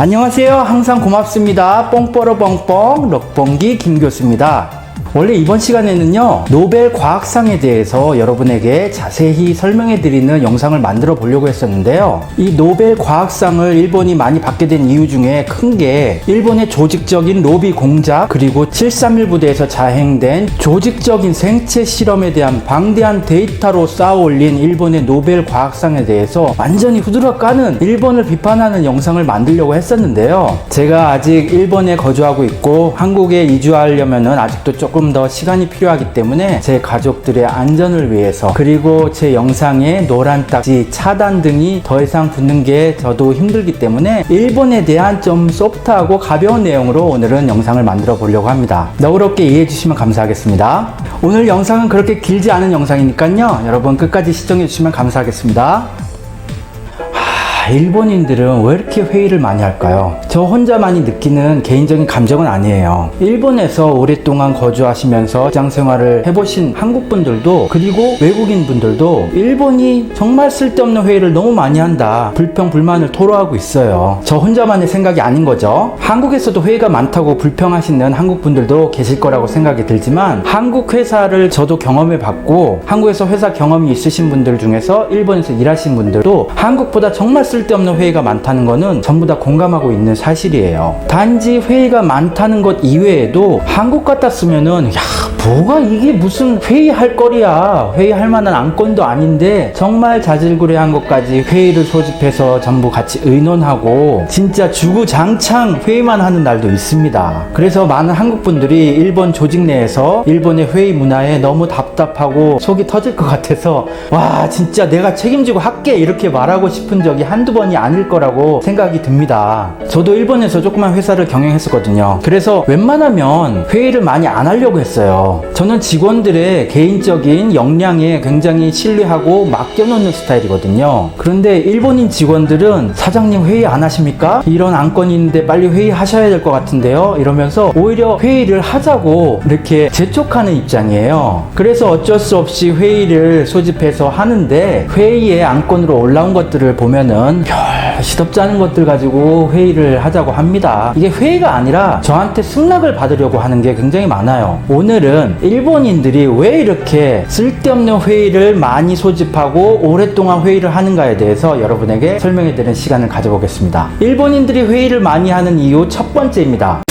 안녕하세요. 항상 고맙습니다. 뽕뽀로 뻥뻥 럭뻥기 김 교수입니다. 원래 이번 시간에는요, 노벨 과학상에 대해서 여러분에게 자세히 설명해 드리는 영상을 만들어 보려고 했었는데요. 이 노벨 과학상을 일본이 많이 받게 된 이유 중에 큰 게 일본의 조직적인 로비 공작 그리고 731 부대에서 자행된 조직적인 생체 실험에 대한 방대한 데이터로 쌓아 올린 일본의 노벨 과학상에 대해서 완전히 후드러 까는 일본을 비판하는 영상을 만들려고 했었는데요. 제가 아직 일본에 거주하고 있고 한국에 이주하려면은 아직도 조금 더 시간이 필요하기 때문에 제 가족들의 안전을 위해서 그리고 제 영상에 노란 딱지 차단 등이 더 이상 붙는 게 저도 힘들기 때문에 일본에 대한 좀 소프트하고 가벼운 내용으로 오늘은 영상을 만들어 보려고 합니다. 너그럽게 이해해 주시면 감사하겠습니다. 오늘 영상은 그렇게 길지 않은 영상이니까요. 여러분 끝까지 시청해 주시면 감사하겠습니다. 아, 일본인들은 왜 이렇게 회의를 많이 할까요? 저 혼자만이 느끼는 개인적인 감정은 아니에요. 일본에서 오랫동안 거주하시면서 직장 생활을 해보신 한국 분들도 그리고 외국인 분들도 일본이 정말 쓸데없는 회의를 너무 많이 한다. 불평, 불만을 토로하고 있어요. 저 혼자만의 생각이 아닌 거죠. 한국에서도 회의가 많다고 불평하시는 한국 분들도 계실 거라고 생각이 들지만 한국 회사를 저도 경험해 봤고 한국에서 회사 경험이 있으신 분들 중에서 일본에서 일하신 분들도 한국보다 정말 쓸 데없는 회의가 많다는 거는 전부 다 공감하고 있는 사실이에요. 단지 회의가 많다는 것 이외에도 한국 같았으면은 야 뭐가 이게 무슨 회의할 거리야 회의할 만한 안건도 아닌데 정말 자질구레한 것까지 회의를 소집해서 전부 같이 의논하고 진짜 주구장창 회의만 하는 날도 있습니다. 그래서 많은 한국 분들이 일본 조직 내에서 일본의 회의 문화에 너무 답답하고 속이 터질 것 같아서 와 진짜 내가 책임지고 할게 이렇게 말하고 싶은 적이 한두 번이 아닐 거라고 생각이 듭니다. 저도 일본에서 조그만 회사를 경영했었거든요. 그래서 웬만하면 회의를 많이 안 하려고 했어요. 저는 직원들의 개인적인 역량에 굉장히 신뢰하고 맡겨놓는 스타일이거든요. 그런데 일본인 직원들은 사장님 회의 안 하십니까? 이런 안건이 있는데 빨리 회의하셔야 될 것 같은데요. 이러면서 오히려 회의를 하자고 이렇게 재촉하는 입장이에요. 그래서 어쩔 수 없이 회의를 소집해서 하는데 회의에 안건으로 올라온 것들을 보면은 별 시덥지 않은 것들 가지고 회의를 하자고 합니다. 이게 회의가 아니라 저한테 승낙을 받으려고 하는 게 굉장히 많아요. 오늘은 일본인들이 왜 이렇게 쓸데없는 회의를 많이 소집하고 오랫동안 회의를 하는가에 대해서 여러분에게 설명해 드리는 시간을 가져보겠습니다. 일본인들이 회의를 많이 하는 이유 첫 번째입니다.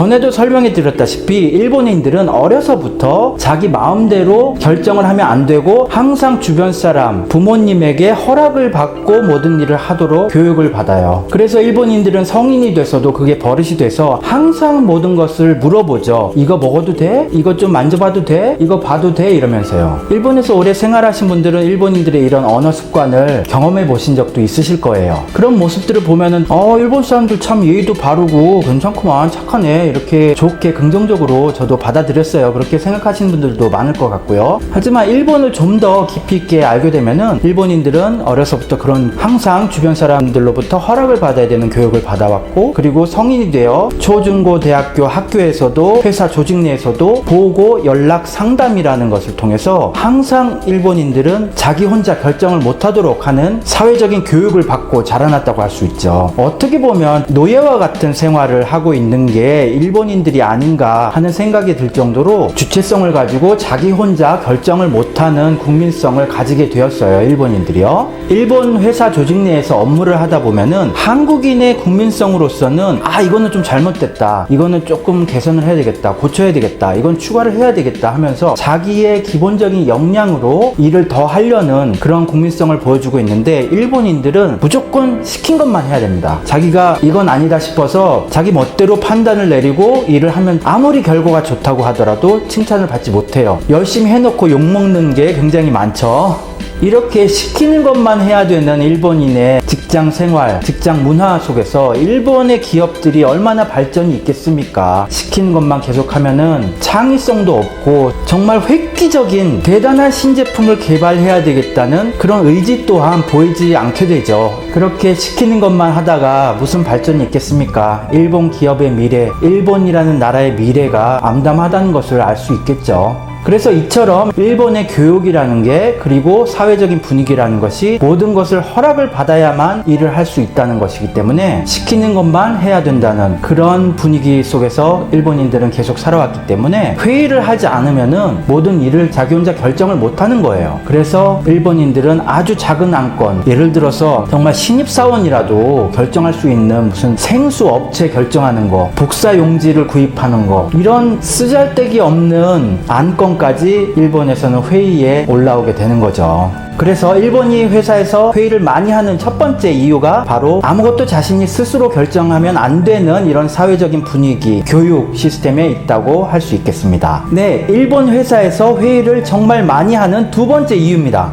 전에도 설명해 드렸다시피 일본인들은 어려서부터 자기 마음대로 결정을 하면 안 되고 항상 주변 사람, 부모님에게 허락을 받고 모든 일을 하도록 교육을 받아요. 그래서 일본인들은 성인이 돼서도 그게 버릇이 돼서 항상 모든 것을 물어보죠. 이거 먹어도 돼? 이거 좀 만져봐도 돼? 이거 봐도 돼? 이러면서요. 일본에서 오래 생활하신 분들은 일본인들의 이런 언어 습관을 경험해 보신 적도 있으실 거예요. 그런 모습들을 보면은 어 일본 사람들 참 예의도 바르고 괜찮구만 착하네 이렇게 좋게 긍정적으로 저도 받아들였어요. 그렇게 생각하시는 분들도 많을 것 같고요. 하지만 일본을 좀 더 깊이 있게 알게 되면은 일본인들은 어려서부터 그런 항상 주변 사람들로부터 허락을 받아야 되는 교육을 받아왔고 그리고 성인이 되어 초중고 대학교 학교에서도 회사 조직 내에서도 보고 연락 상담이라는 것을 통해서 항상 일본인들은 자기 혼자 결정을 못하도록 하는 사회적인 교육을 받고 자라났다고 할 수 있죠. 어떻게 보면 노예와 같은 생활을 하고 있는 게 일본인들이 아닌가 하는 생각이 들 정도로 주체성을 가지고 자기 혼자 결정을 못하는 국민성을 가지게 되었어요. 일본인들이요. 일본 회사 조직 내에서 업무를 하다 보면은 한국인의 국민성으로서는 아 이거는 좀 잘못됐다. 이거는 조금 개선을 해야 되겠다. 고쳐야 되겠다. 이건 추가를 해야 되겠다 하면서 자기의 기본적인 역량으로 일을 더 하려는 그런 국민성을 보여주고 있는데 일본인들은 무조건 시킨 것만 해야 됩니다. 자기가 이건 아니다 싶어서 자기 멋대로 판단을 내리 고 일을 하면 아무리 결과가 좋다고 하더라도 칭찬을 받지 못해요. 열심히 해놓고 욕먹는 게 굉장히 많죠. 이렇게 시키는 것만 해야 되는 일본인의 직장 생활, 직장 문화 속에서 일본의 기업들이 얼마나 발전이 있겠습니까? 시키는 것만 계속하면은 창의성도 없고 정말 획기적인 대단한 신제품을 개발해야 되겠다는 그런 의지 또한 보이지 않게 되죠. 그렇게 시키는 것만 하다가 무슨 발전이 있겠습니까? 일본 기업의 미래, 일본이라는 나라의 미래가 암담하다는 것을 알 수 있겠죠. 그래서 이처럼 일본의 교육이라는 게 그리고 사회적인 분위기라는 것이 모든 것을 허락을 받아야만 일을 할 수 있다는 것이기 때문에 시키는 것만 해야 된다는 그런 분위기 속에서 일본인들은 계속 살아왔기 때문에 회의를 하지 않으면은 모든 일을 자기 혼자 결정을 못 하는 거예요. 그래서 일본인들은 아주 작은 안건, 예를 들어서 정말 신입사원이라도 결정할 수 있는 무슨 생수 업체 결정하는 거, 복사 용지를 구입하는 거, 이런 쓰잘데기 없는 안건 까지 일본에서는 회의에 올라오게 되는 거죠. 그래서 일본이 회사에서 회의를 많이 하는 첫 번째 이유가 바로 아무것도 자신이 스스로 결정하면 안 되는 이런 사회적인 분위기, 교육 시스템에 있다고 할 수 있겠습니다. 네, 일본 회사에서 회의를 정말 많이 하는 두 번째 이유입니다.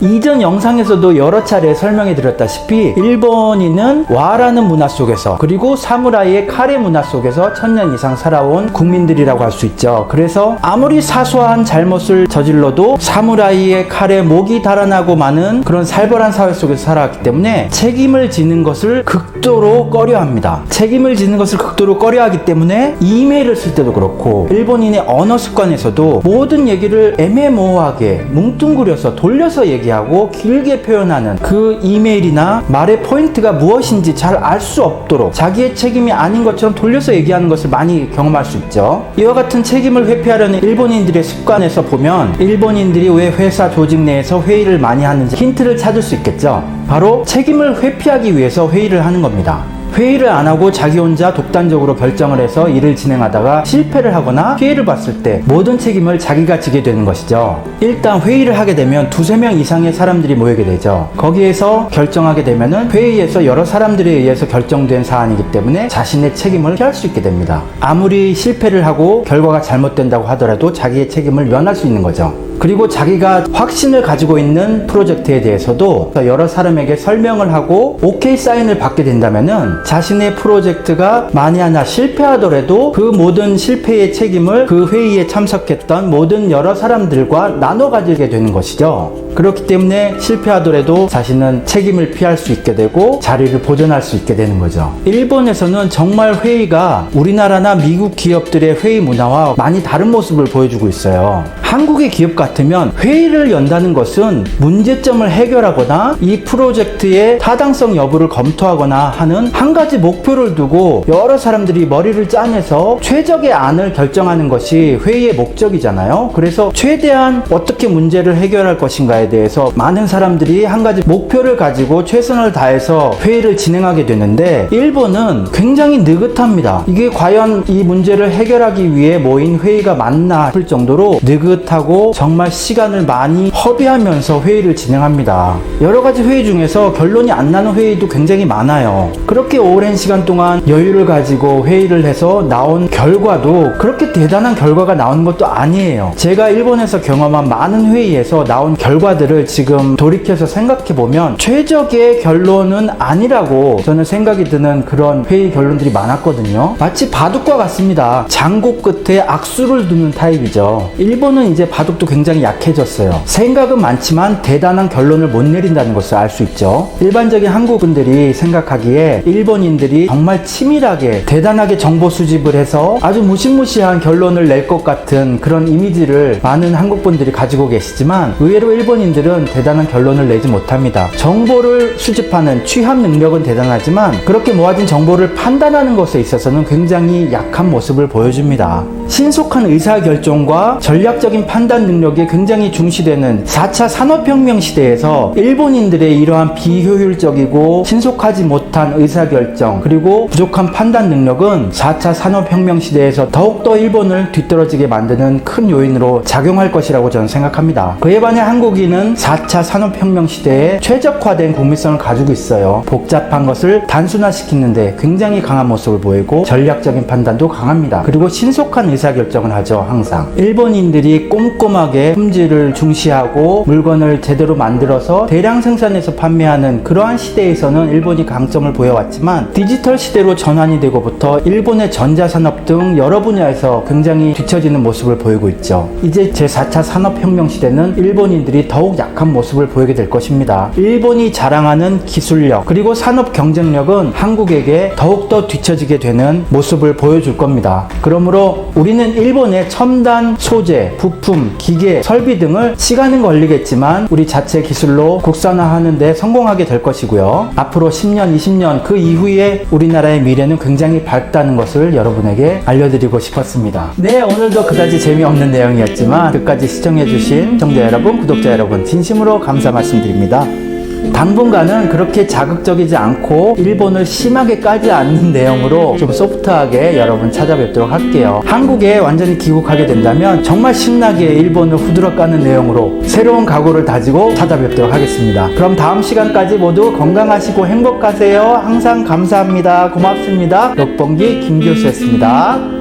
이전 영상에서도 여러 차례 설명해 드렸다시피 일본인은 와라는 문화 속에서 그리고 사무라이의 카레 문화 속에서 천년 이상 살아온 국민들이라고 할 수 있죠. 그래서 아무리 사소한 잘못을 저질러도 사무라이의 칼에 목이 달아나고 마는 그런 살벌한 사회 속에서 살아왔기 때문에 책임을 지는 것을 극도로 꺼려합니다. 책임을 지는 것을 극도로 꺼려하기 때문에 이메일을 쓸 때도 그렇고 일본인의 언어 습관에서도 모든 얘기를 애매모호하게 뭉뚱그려서 돌려서 얘기 하고 길게 표현하는 그 이메일이나 말의 포인트가 무엇인지 잘 알 수 없도록 자기의 책임이 아닌 것처럼 돌려서 얘기하는 것을 많이 경험할 수 있죠. 이와 같은 책임을 회피하려는 일본인들의 습관에서 보면 일본인들이 왜 회사 조직 내에서 회의를 많이 하는지 힌트를 찾을 수 있겠죠. 바로 책임을 회피하기 위해서 회의를 하는 겁니다. 회의를 안 하고 자기 혼자 독단적으로 결정을 해서 일을 진행하다가 실패를 하거나 피해를 봤을 때 모든 책임을 자기가 지게 되는 것이죠. 일단 회의를 하게 되면 두세 명 이상의 사람들이 모이게 되죠. 거기에서 결정하게 되면은 회의에서 여러 사람들에 의해서 결정된 사안이기 때문에 자신의 책임을 피할 수 있게 됩니다. 아무리 실패를 하고 결과가 잘못된다고 하더라도 자기의 책임을 면할 수 있는 거죠. 그리고 자기가 확신을 가지고 있는 프로젝트에 대해서도 여러 사람에게 설명을 하고 오케이 사인을 받게 된다면은 자신의 프로젝트가 만에 하나 실패하더라도 그 모든 실패의 책임을 그 회의에 참석했던 모든 여러 사람들과 나눠 가지게 되는 것이죠. 그렇기 때문에 실패하더라도 자신은 책임을 피할 수 있게 되고 자리를 보존할 수 있게 되는 거죠. 일본에서는 정말 회의가 우리나라나 미국 기업들의 회의 문화와 많이 다른 모습을 보여주고 있어요. 한국의 기업 같으면 회의를 연다는 것은 문제점을 해결하거나 이 프로젝트의 타당성 여부를 검토하거나 하는 한 가지 목표를 두고 여러 사람들이 머리를 짜내서 최적의 안을 결정하는 것이 회의의 목적이잖아요. 그래서 최대한 어떻게 문제를 해결할 것인가에 대해서 많은 사람들이 한 가지 목표를 가지고 최선을 다해서 회의를 진행하게 되는데 일본은 굉장히 느긋합니다. 이게 과연 이 문제를 해결하기 위해 모인 회의가 맞나 싶을 정도로 느긋하고 정말 시간을 많이 허비하면서 회의를 진행합니다. 여러 가지 회의 중에서 결론이 안 나는 회의도 굉장히 많아요. 그렇게 오랜 시간 동안 여유를 가지고 회의를 해서 나온 결과도 그렇게 대단한 결과가 나오는 것도 아니에요. 제가 일본에서 경험한 많은 회의에서 나온 결과들을 지금 돌이켜서 생각해 보면 최적의 결론은 아니라고 저는 생각이 드는 그런 회의 결론들이 많았거든요. 마치 바둑과 같습니다. 장고 끝에 악수를 두는 타입이죠. 일본은 이제 바둑도 굉장히 약해졌어요. 생각은 많지만 대단한 결론을 못 내린다는 것을 알 수 있죠. 일반적인 한국 분들이 생각하기에 일본인들이 정말 치밀하게 대단하게 정보 수집을 해서 아주 무시무시한 결론을 낼 것 같은 그런 이미지를 많은 한국 분들이 가지고 계시지만 의외로 일본인들은 대단한 결론을 내지 못합니다. 정보를 수집하는 취합 능력은 대단하지만 그렇게 모아진 정보를 판단하는 것에 있어서는 굉장히 약한 모습을 보여줍니다. 신속한 의사결정과 전략적인 판단 능력이 굉장히 중시되는 4차 산업혁명 시대에서 일본인들의 이러한 비효율적이고 신속하지 못한 의사결정 그리고 부족한 판단 능력은 4차 산업혁명 시대에서 더욱더 일본을 뒤떨어지게 만드는 큰 요인으로 작용할 것이라고 저는 생각합니다. 그에 반해 한국인은 4차 산업혁명 시대에 최적화된 국민성을 가지고 있어요. 복잡한 것을 단순화시키는데 굉장히 강한 모습을 보이고 전략적인 판단도 강합니다. 그리고 신속한 의사결정을 하죠, 항상. 일본인들이 꼼꼼하게 품질을 중시하고 물건을 제대로 만들어서 대량 생산해서 판매하는 그러한 시대에서는 일본이 강점을 보여왔지만 디지털 시대로 전환이 되고부터 일본의 전자산업 등 여러 분야에서 굉장히 뒤처지는 모습을 보이고 있죠. 이제 제4차 산업혁명 시대는 일본인들이 더욱 약한 모습을 보이게 될 것입니다. 일본이 자랑하는 기술력 그리고 산업 경쟁력은 한국에게 더욱더 뒤처지게 되는 모습을 보여줄 겁니다. 그러므로 우리는 일본의 첨단 소재, 부품, 기계, 설비 등을 시간은 걸리겠지만 우리 자체 기술로 국산화하는 데 성공하게 될 것이고요. 앞으로 10년, 20년 그 이후에 우리나라의 미래는 굉장히 밝다는 것을 여러분에게 알려드리고 싶었습니다. 네, 오늘도 그다지 재미없는 내용이었지만 끝까지 시청해주신 시청자 여러분, 구독자 여러분 진심으로 감사 말씀드립니다. 당분간은 그렇게 자극적이지 않고 일본을 심하게 까지 않는 내용으로 좀 소프트하게 여러분 찾아뵙도록 할게요. 한국에 완전히 귀국하게 된다면 정말 신나게 일본을 후드러 까는 내용으로 새로운 각오를 다지고 찾아뵙도록 하겠습니다. 그럼 다음 시간까지 모두 건강하시고 행복하세요. 항상 감사합니다. 고맙습니다. 럭봉기 김교수였습니다.